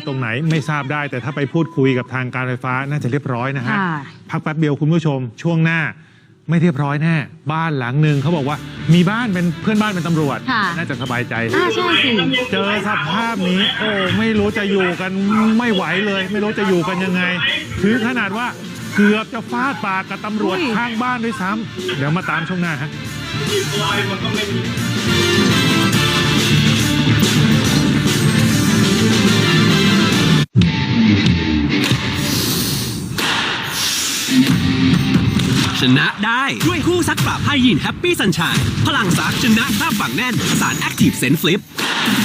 กันตรงไหนไม่ทราบได้ แต่ถ้าไปพูดคุยกับทางการไฟฟ้าน่าจะเรียบร้อยนะฮะ ค่ะ พักแป๊บเดียวคุณผู้ชม ช่วงหน้าไม่เรียบร้อยแน่ บ้านหลังหนึ่งเขาบอกว่ามีบ้านเป็นเพื่อนบ้านเป็นตำรวจ ค่ะ น่าจะสบายใจ อ่าใช่สิ เจอสภาพนี้ โอ้ไม่รู้จะอยู่กันไม่ไหวเลย ไม่รู้จะอยู่กันยังไง ถึงขนาดว่าเกือบจะฟาดปากกับตำรวจข้างบ้านด้วยซ้ำเดี๋ยวมาตามช่วงหน้าฮะชนะได้ด้วยคู่ซักปรับไฮยีนแฮปปี้สันชัยพลังซักชนะคราบฝังแน่น สารแอคทีฟเซนฟลิป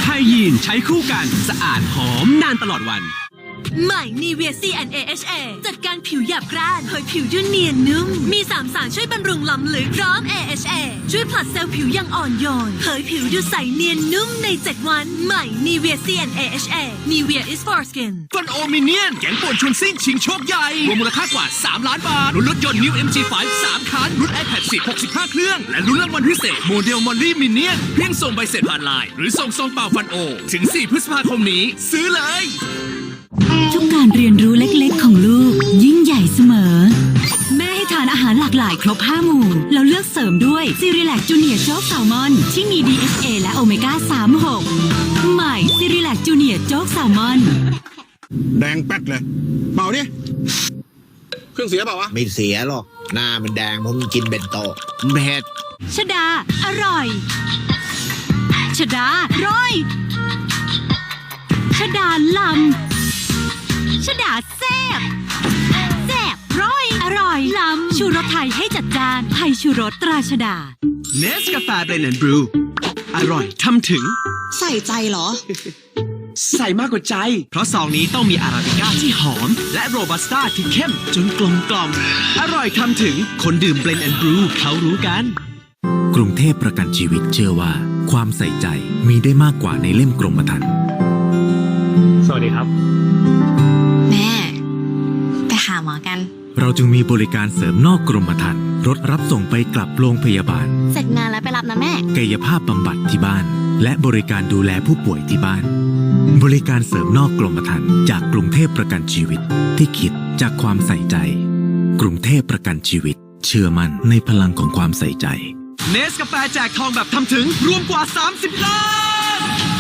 ไฮยีนใช้คู่กันสะอาดหอมนานตลอดวัน ใหม่ Nivea CNAHA จัดการผิวหยาบกร้านเผยผิวด้วยเนียนนุ่ม มีสามสารช่วยบำรุงล้ำลึกพร้อม AHA ช่วยผลัดเซลล์ผิวย่งอ่อนโยนเผยผิวดูใสเนียนนุ่มใน 7 วัน ใหม่ Nivea CNAHA Nivea is for skin ฟันโอมิเนียนแกงป่วนชวนซิ่งชิงโชคใหญ่รวมมูลค่ากว่า 3 ล้านบาทลุ้นรถยนต์ New MG5 3 คัน รุ่น iPad 10 65 เครื่อง และลุ้นรางวัลพิเศษโมเดลมอลลี่มินเนียนเพียงส่งใบเสร็จผ่านไลน์หรือส่งซองเปล่าฟันโอ ถึง 4 พฤษภาคมนี้ ซื้อเลย ทุกการเรียนรู้เล็กๆ ของลูก ยิ่งใหญ่เสมอ แม่ให้ทานอาหารหลากหลายครบ 5 หมู่ แล้วเลือกเสริมด้วยซีรีแลกจูเนียร์โจ๊กแซลมอน ที่มี DHA และโอเมก้า 36 ใหม่ซีรีแลกจูเนียร์โจ๊กแซลมอน แดงแป๊ดเลย เปล่าดิเครื่องเสียเปล่าวะ ไม่เสียหรอก หน้ามันแดงเพราะมันกินเบนโตะเผ็ดชดา อร่อย ชดา ร้อย ชดาลำ ชดาแซ่บแซ่บร้อย อร่อยลำชูรสไทยให้จัดจานไทยชูรสตราชดา เนสกาแฟเบรนด์บรูอร่อยทำถึง ใส่ใจเหรอ ใส่มากกว่าใจ เพราะซองนี้ต้องมีอาราบิก้าที่หอม และโรบัสต้าที่เข้มจนกลมกล่อม อร่อยทำถึงคนดื่มเบลนด์แอนด์บรูเขารู้กัน กรุงเทพประกันชีวิตเชื่อว่า ความใส่ใจมีได้มากกว่าในเล่มกรมธรรม์สวัสดีครับ เราจึงมีบริการเสริมนอกกรมธรรม์รถรับส่งไปกลับโรงพยาบาล เสร็จงานแล้วไปรับนะแม่ กายภาพบำบัดที่บ้าน และบริการดูแลผู้ป่วยที่บ้าน บริการเสริมนอกกรมธรรม์จากกรุงเทพประกันชีวิตที่คิดจากความใส่ใจ กรุงเทพประกันชีวิต เชื่อมั่นในพลังของความใส่ใจ เนสกาแฟแจกทองแบบทำถึงรวมกว่า 30 ล้าน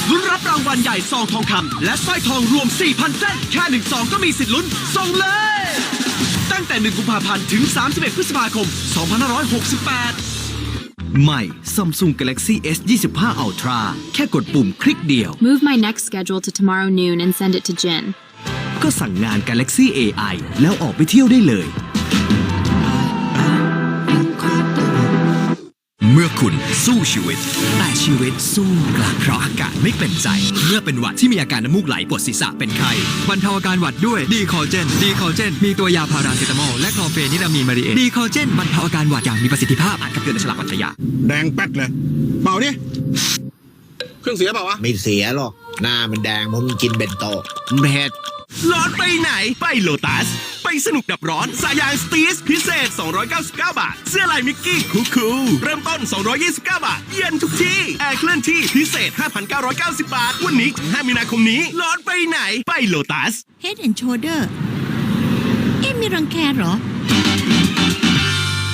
ลุ้นรับรางวัลใหญ่ซองทองคำและสร้อยทองรวม 4,000 เส้น แค่หนึ่งซองก็มีสิทธิ์ลุ้นส่งเลยตั้ งแต่ 1 กุมภาพันธ์ ถึง 31 พฤษภาคม 2568 ใหม่ Samsung Galaxy S 25 Ultra แค่กดปุ่มคลิกเดียว Move my next schedule to tomorrow noon and send it to Jin. ก็สั่งงาน Galaxy AI แล้วออกไปเที่ยวได้เลย มื่อคุณสู้ชีวิต แต่ชีวิตสู้กลับเพราะอากาศไม่เป็นใจ เมื่อเป็นหวัดที่มีอาการน้ำมูกไหลปวดศีรษะเป็นไข้บรรเทาอาการหวัดด้วยดีคอเจนดีคอเจนมีตัวยาพาราเซตามอลและคลอเฟนิรามีนมารีเอดีคอเจนบรรเทาอาการหวัดอย่างมีประสิทธิภาพอ่านคำเตือนในฉลากวัตยาแดงแป๊ดเลยเปล่าดิเครื่องเสียเปล่าวะไม่เสียหรอก หน้ามันแดงเพราะมันกินเบนโตะเผ็ดร้อนไปไหนไปโลตัสไป สนุกดับร้อนสายางสตีสพิเศษ 299 บาท เสื้อลายมิกกี้คูคูลๆเริ่มต้น 229 บาท เย็นทุกที่ แอร์เคลื่อนที่พิเศษ 5,990 บาท วันนี้ถึง5มีนาคมนี้ร้อนไปไหนไปโลตัส Head and Shoulder เอ๊ะมีรังแคเหรอ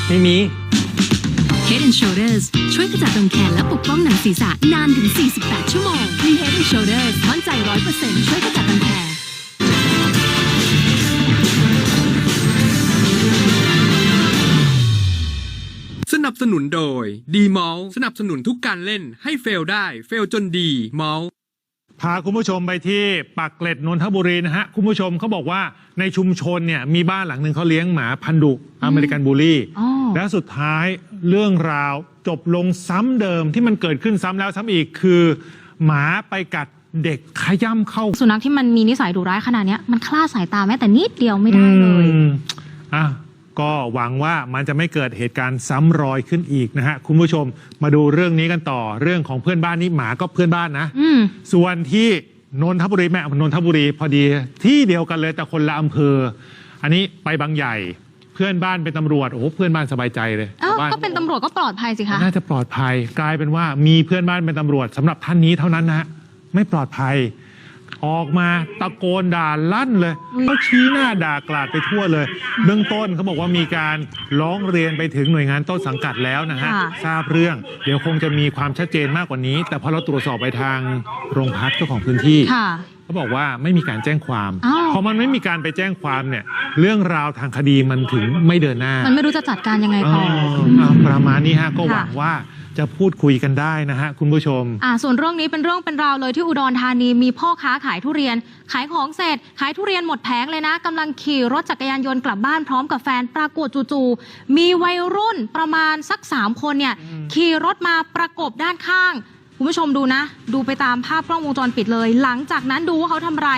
ไม่มี Head and Shoulders ช่วยกระจัดรังแคและปกป้องหนังศีรษะนานถึง 48 ชั่วโมงมี Head and Shoulders มั่นใจ 100%ช่วยกระจัดรังแค สนับสนุนโดย ดีมอลสนับสนุนทุกการเล่นให้เฟลได้ เฟลจนดีมอลพาคุณผู้ชมไปที่ปากเกร็ดนนทบุรีนะฮะ คุณผู้ชมเขาบอกว่าในชุมชนเนี่ยมีบ้านหลังหนึ่งเขาเลี้ยงหมาพันธุ์ดุอเมริกันบูลลี่อ๋อแล้วสุดท้ายเรื่องราวจบลงซ้ำเดิมที่มันเกิดขึ้นซ้ำแล้วซ้ำอีกคือ หมาไปกัดเด็กขย้ำเข้า สุนัขที่มันมีนิสัยดุร้ายขนาดเนี้ยมันคลาดสายตาแม้แต่นิดเดียวไม่ได้เลยอืมอะ ก็หวังว่ามันจะไม่เกิดเหตุการณ์ซ้ำรอยขึ้นอีกนะฮะ คุณผู้ชมมาดูเรื่องนี้กันต่อเรื่องของเพื่อนบ้านนี่หมาก็เพื่อนบ้านนะ อืม ส่วนที่นนทบุรีแม่นนทบุรีพอดีที่เดียวกันเลยแต่คนละอำเภอ อันนี้ไปบางใหญ่ เพื่อนบ้านเป็นตำรวจโอ้โหเพื่อนบ้านสบายใจเลยเอ้าชาวบ้านก็เป็นตำรวจก็ปลอดภัยสิคะ น่าจะปลอดภัย กลายเป็นว่ามีเพื่อนบ้านเป็นตำรวจสำหรับท่านนี้เท่านั้นนะฮะไม่ปลอดภัย ออกมาตะโกนด่าลั่นเลยเขาชี้หน้าด่ากลาดไปทั่วเลย เบื้องต้นเขาบอกว่ามีการร้องเรียนไปถึงหน่วยงานต้นสังกัดแล้วนะฮะ ค่ะ ทราบเรื่อง เดี๋ยวคงจะมีความชัดเจนมากกว่านี้ แต่พอเราตรวจสอบไปทางโรงพักเจ้าของพื้นที่ ค่ะ เขาบอกว่าไม่มีการแจ้งความ อ้าว พอมันไม่มีการไปแจ้งความเนี่ย เรื่องราวทางคดีมันถึงไม่เดินหน้ามันไม่รู้จะจัดการยังไงเอต่ออเอาประมาณนี้ฮะก็หวังค่ะ ว่า จะพูดคุยกันได้นะฮะคุณผู้ชม อ่าส่วนเรื่องนี้เป็นเรื่องเป็นราวเลยที่อุดรธานีมีพ่อค้าขายทุเรียน ขายของเสร็จ ขายทุเรียนหมดแผงเลยนะกำลังขี่รถจักรยานยนต์กลับบ้านพร้อมกับแฟนปรากฏจู่ๆมีวัยรุ่นประมาณสักสามคนเนี่ยขี่รถมาประกบด้านข้าง คุณผู้ชมดูนะ ดูไปตามภาพกล้องวงจรปิดเลย หลังจากนั้นดูว่าเขาทำอะไร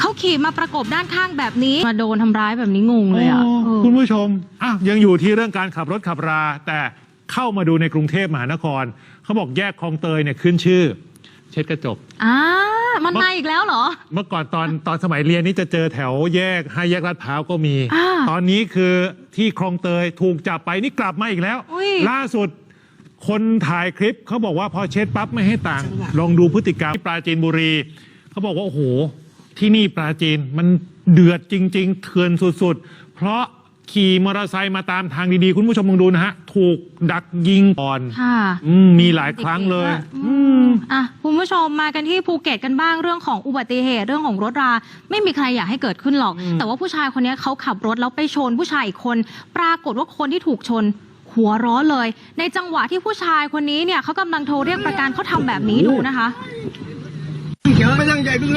เขาขี่มาประกบด้านข้างแบบนี้ มาโดนทำร้ายแบบนี้งงเลยอะโเออคุณผู้ชมอะยังอยู่ที่เรื่องการขับรถขับราแต่ เข้ามาดูในกรุงเทพมหานคร เขาบอกแยกคลองเตยเนี่ยขึ้นชื่อ เช็ดกระจก อ่ามันมาอีกแล้วเหรอ เมื่อก่อนตอนตอนสมัยเรียนนี่จะเจอแถวแยกห้าแยกลาดพร้าวก็มี อ่าตอนนี้คือที่คลองเตยถูกจับไปนี่กลับมาอีกแล้ว อุ้ยล่าสุดคนถ่ายคลิปเขาบอกว่าพอเช็ดปั๊บไม่ให้ต่าง ลองดูพฤติกรรมที่ปราจีนบุรีเขาบอกว่าโอ้โหที่นี่ปราจีนมันเดือดจริง ๆ เถื่อนสุดๆ เพราะ ขี่มอเตอร์ไซค์มาตามทางดีๆ คุณผู้ชมลองดูนะฮะ ถูกดักยิงก่อนค่ะอืมมีหลายครั้งเลย อืมอะคุณผู้ชมมากันที่ภูเก็ตกันบ้างเรื่องของอุบัติเหตุเรื่องของรถรา ไม่มีใครอยากให้เกิดขึ้นหรอก แต่ว่าผู้ชายคนนี้เขาขับรถแล้วไปชนผู้ชายอีกคน ปรากฏว่าคนที่ถูกชนหัวเร้อนเลย ในจังหวะที่ผู้ชายคนนี้เนี่ยเขากำลังโทรเรียกประกันเขาทำแบบนี้ดูนะคะ ไม่ตั้งใจเพิ่ง